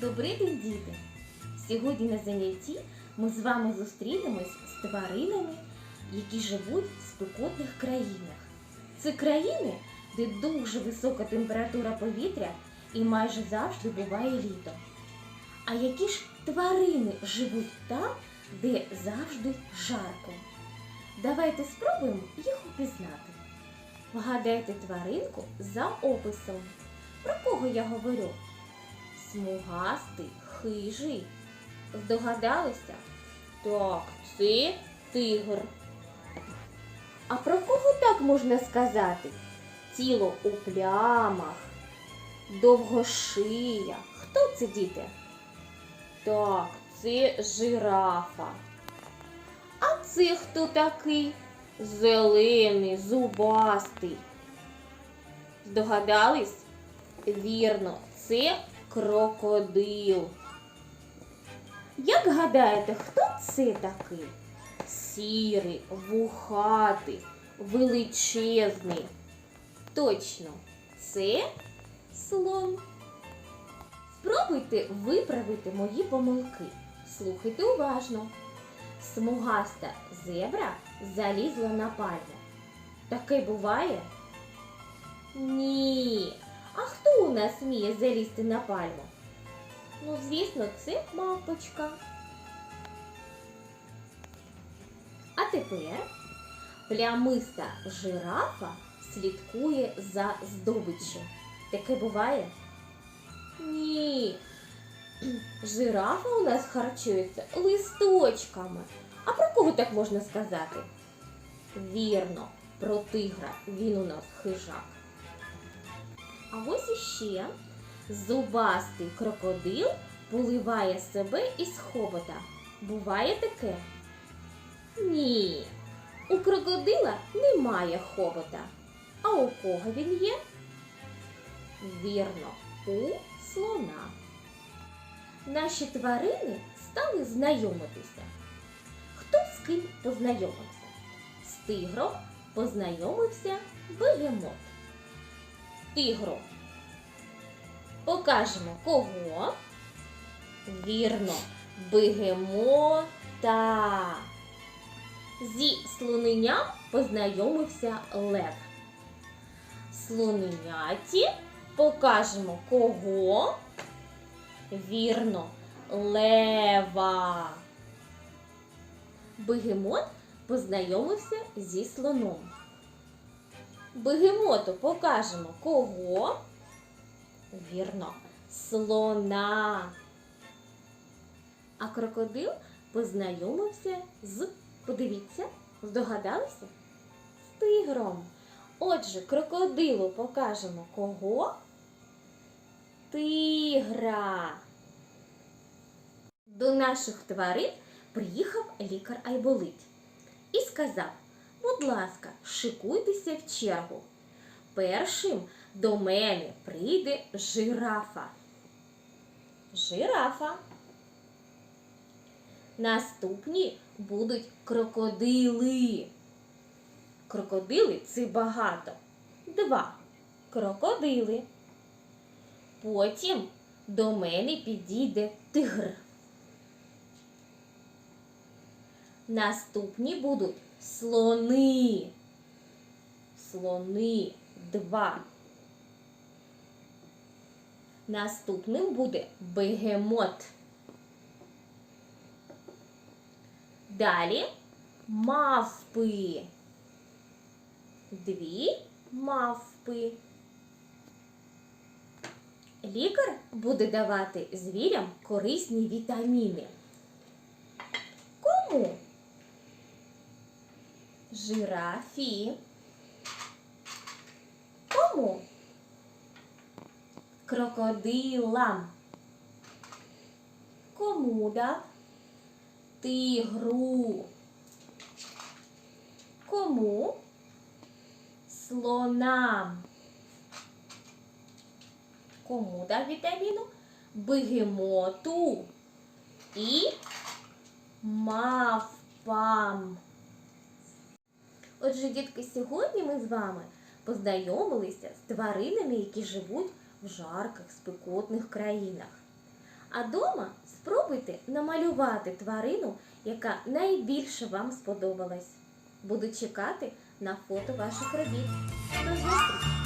Добрий день, діти! Сьогодні на занятті ми з вами зустрінемось з тваринами, які живуть в спекотних країнах. Це країни, де дуже висока температура повітря і майже завжди буває літо. А які ж тварини живуть там, де завжди жарко? Давайте спробуємо їх упізнати. Вгадайте тваринку за описом. Про кого я говорю? Смугастий, хижий. Здогадалися? Так, це тигр. А про кого так можна сказати? Тіло у плямах, довгошия. Хто це діти? Так, це жирафа. А це хто такий? Зелений, зубастий. Здогадались? Вірно, це крокодил. Як гадаєте, хто це такий? Сірий, вухатий, величезний. Точно, це слон. Спробуйте виправити мої помилки. Слухайте уважно. Смугаста зебра залізла на пальму. Таке буває? Ні. А хто у нас вміє залізти на пальму? Ну, звісно, це мавпочка. А тепер плямиста жирафа слідкує за здобиччю. Таке буває? Ні. Жирафа у нас харчується листочками. А про кого так можна сказати? Вірно, про тигра. Він у нас хижак. А ось іще зубастий крокодил поливає себе із хобота. Буває таке? Ні. У крокодила немає хобота. А у кого він є? Вірно, у слона. Наші тварини стали знайомитися. Хто з ким познайомився? З тигром познайомився бегемот. Тигру. Покажемо кого. Вірно, бегемота. Зі слоненням познайомився лев. Слоненяті покажемо кого. Вірно, лева. Бегемот познайомився зі слоном. Бегемоту покажемо кого. Вірно, слона. А крокодил познайомився з, подивіться, здогадалися? З тигром. Отже, крокодилу покажемо кого? Тигра. До наших тварин приїхав лікар Айболит і сказав, будь ласка, шикуйтеся в чергу. Першим до мене прийде жирафа. Жирафа. Наступні будуть крокодили. Крокодили це багато. Два крокодили. Потім до мене підійде тигр. Наступні будуть слони. Слони два. Наступним буде бегемот. Далі мавпи. Дві мавпи. Лікар буде давати звірям корисні вітаміни. Кому? Жирафі. Кому? Крокодилам. Кому дав? Тигру. Кому? Слонам. Кому дав вітаміну? Бегемоту і мавпам. Отже, дітки, сьогодні ми з вами познайомилися з тваринами, які живуть в жарких, спекотних країнах. А дома спробуйте намалювати тварину, яка найбільше вам сподобалась. Буду чекати на фото ваших робіт. До зустрічі!